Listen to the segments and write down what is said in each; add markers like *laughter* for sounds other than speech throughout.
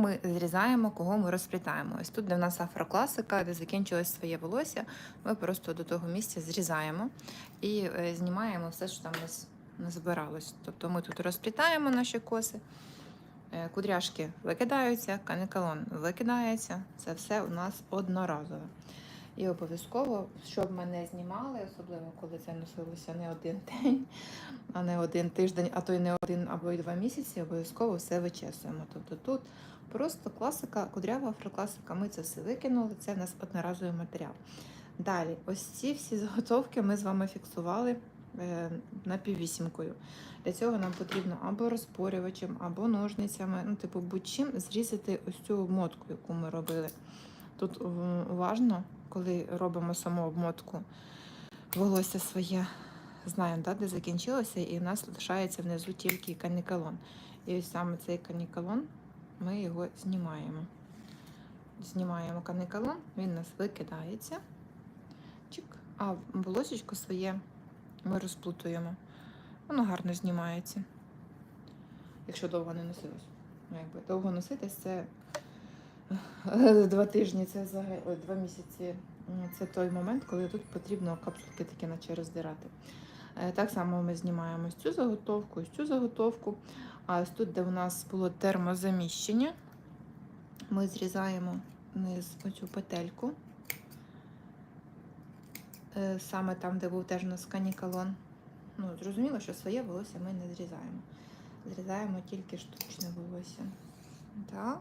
ми зрізаємо, кого ми розплітаємо. Ось тут, де в нас афрокласика, де закінчилось своє волосся, ми просто до того місця зрізаємо і е, знімаємо все, що там у нас назбиралось. Тобто ми тут розплітаємо наші коси, е, кудряшки викидаються, каникалон викидається. Це все у нас одноразове. І обов'язково, щоб ми не знімали, особливо коли це носилося не один день, а не один тиждень, а то й не один або й два місяці, обов'язково все вичесуємо. Тобто тут просто класика, кудрява афрокласика, ми це все викинули, це в нас одноразовий матеріал. Далі, ось ці всі заготовки ми з вами фіксували е, напіввісімкою. Для цього нам потрібно або розпорювачем, або ножницями, ну, типу, будь-чим зрізати ось цю обмотку, яку ми робили. Тут уважно, коли робимо саму обмотку, волосся своє знаємо, да, де закінчилося, і в нас лишається внизу тільки канікалон. І ось саме цей канікалон ми його знімаємо. Знімаємо канікалон, він у нас викидається. Чик. А волосечко своє ми розплутуємо. Воно гарно знімається. Якщо довго не носилось. Ну, якби довго носитись, це е, два тижні, це взагалі два місяці. Це той момент, коли тут потрібно капсулки такі наче роздирати. Е, Так само ми знімаємо цю заготовку, ось цю заготовку. А ось тут, де у нас було термозаміщення, ми зрізаємо низ оцю петельку. Е, Саме там, де був теж у нас канікалон. Ну, зрозуміло, що своє волосся ми не зрізаємо. Зрізаємо тільки штучне волосся. Так.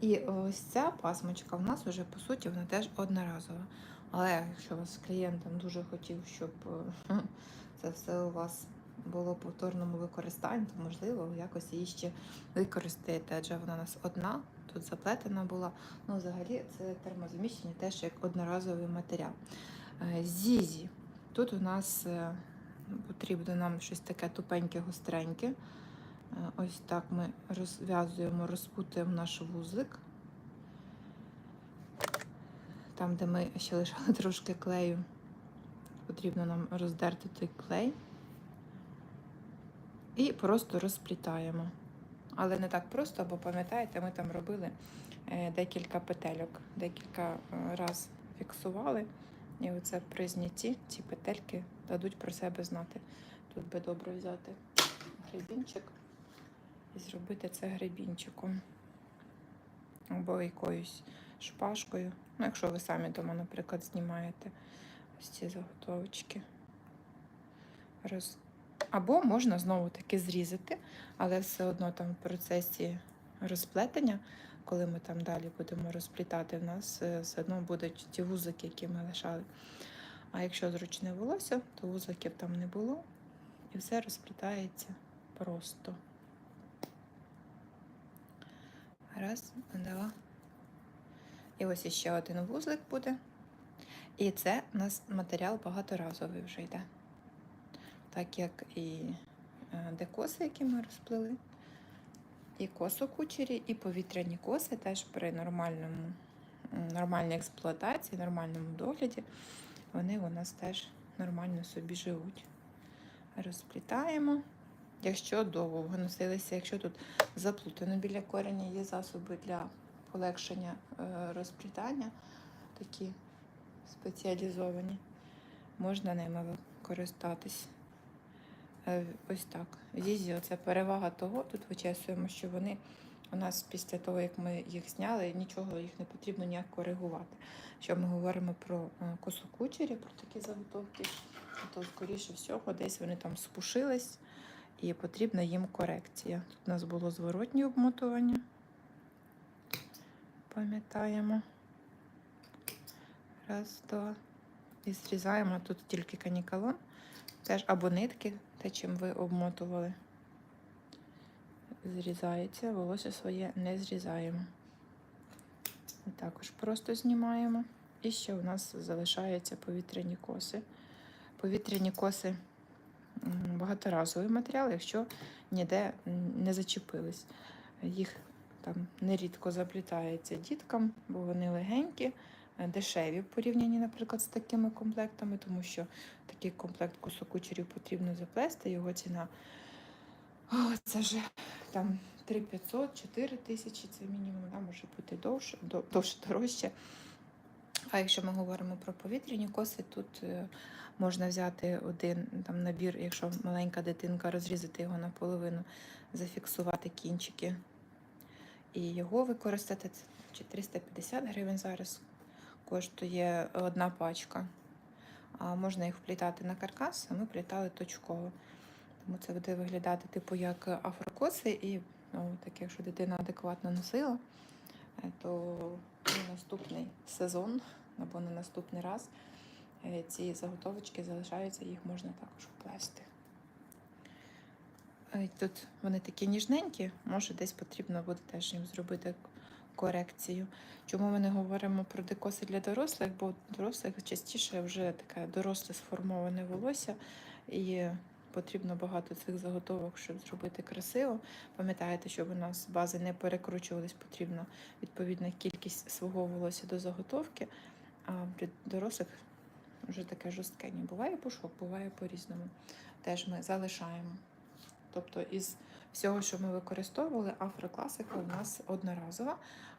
І ось ця пасмочка в нас вже, по суті, вона теж одноразова. Але якщо вас клієнт там дуже хотів, щоб е, *laughs* це все у вас було в повторному використанні, то можливо якось її ще використаєте, адже вона у нас одна, тут заплетена була. Ну, взагалі, це термозаміщення теж як одноразовий матеріал. Е, Зізі. Тут у нас е, потрібно нам щось таке тупеньке, гостреньке. Ось так ми розв'язуємо, розпутуємо наш вузлик. Там, де ми ще лишали *laughs* трошки клею, потрібно нам роздерти той клей і просто розплітаємо. Але не так просто, бо пам'ятаєте, ми там робили е, декілька петельок, декілька е, раз фіксували. І оце при знятті ці петельки дадуть про себе знати. Тут би добре взяти гребінчик і зробити це гребінчиком або якоюсь шпажкою. Ну, якщо ви самі дома, наприклад, знімаєте ось ці заготовочки. Роз... Або можна знову таки зрізати, але все одно там в процесі розплетення, коли ми там далі будемо розплітати, в нас е, все одно будуть ті вузики, які ми лишали. А якщо зручне волосся, то вузиків там не було, і все розплітається просто. Раз, два. І ось іще один вузлик буде. І це у нас матеріал багаторазовий вже йде. Так як і е, декоси, які ми розплели, і косу кучері, і повітряні коси теж при нормальному, нормальній експлуатації, нормальному догляді, вони у нас теж нормально собі живуть. Розплітаємо. Якщо довго носилися, якщо тут заплутано біля кореня, є засоби для полегшення е, розплітання, такі спеціалізовані, можна ними користатись. Е, Ось так. Зізі, це перевага того, тут вичесуємо, що вони у нас після того, як ми їх зняли, нічого їх не потрібно ніяк коригувати. Якщо ми говоримо про е, косу кучері, про такі заготовки, то скоріше всього десь вони там спушились і потрібна їм корекція. Тут у нас було зворотнє обмотування. Пам'ятаємо. Раз, два. І зрізаємо тут тільки канікалон. Теж або нитки, те, чим ви обмотували. Зрізається, волосся своє не зрізаємо. І також просто знімаємо. І ще у нас залишаються повітряні коси. Повітряні коси багаторазовий матеріал, якщо ніде не зачепились. Їх там нерідко заплітається діткам, бо вони легенькі, е, дешеві в порівнянні, наприклад, з такими комплектами, тому що такий комплект косокучерів потрібно заплести, його ціна о, це вже там 3500, 4000 це мінімум, да, може бути довше, довше дорожче. А якщо ми говоримо про повітряні коси, тут е, можна взяти один там набір, якщо маленька дитинка, розрізати його наполовину, зафіксувати кінчики і його використати. Чи 350 гривень зараз коштує одна пачка. А можна їх вплітати на каркас, а ми вплітали точково. Тому це буде виглядати типу як афрокоси, і ну, так, якщо дитина адекватно носила, е, то на наступний сезон або на наступний раз е, ці заготовочки залишаються, їх можна також вплести. Е, Тут вони такі ніжненькі, може десь потрібно буде теж їм зробити корекцію. Чому ми не говоримо про декоси для дорослих? Бо у дорослих частіше вже таке доросле сформоване волосся, і потрібно багато цих заготовок, щоб зробити красиво. Пам'ятаєте, щоб у нас бази не перекручувались, потрібно відповідна кількість свого волосся до заготовки. А для дорослих вже таке жорстке. Буває пушок, буває по-різному. Теж ми залишаємо. Тобто із всього, що ми використовували, афрокласика у нас одноразова,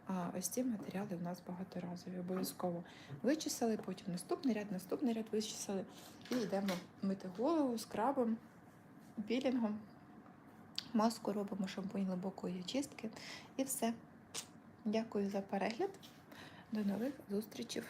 а ось ці матеріали у нас багаторазові. Обов'язково вичесали, потім наступний ряд, наступний ряд вичесали і йдемо мити голову скрабом, пілінгом. Маску робимо шампунь глибокої очистки і все. Дякую за перегляд. До нових зустрічей.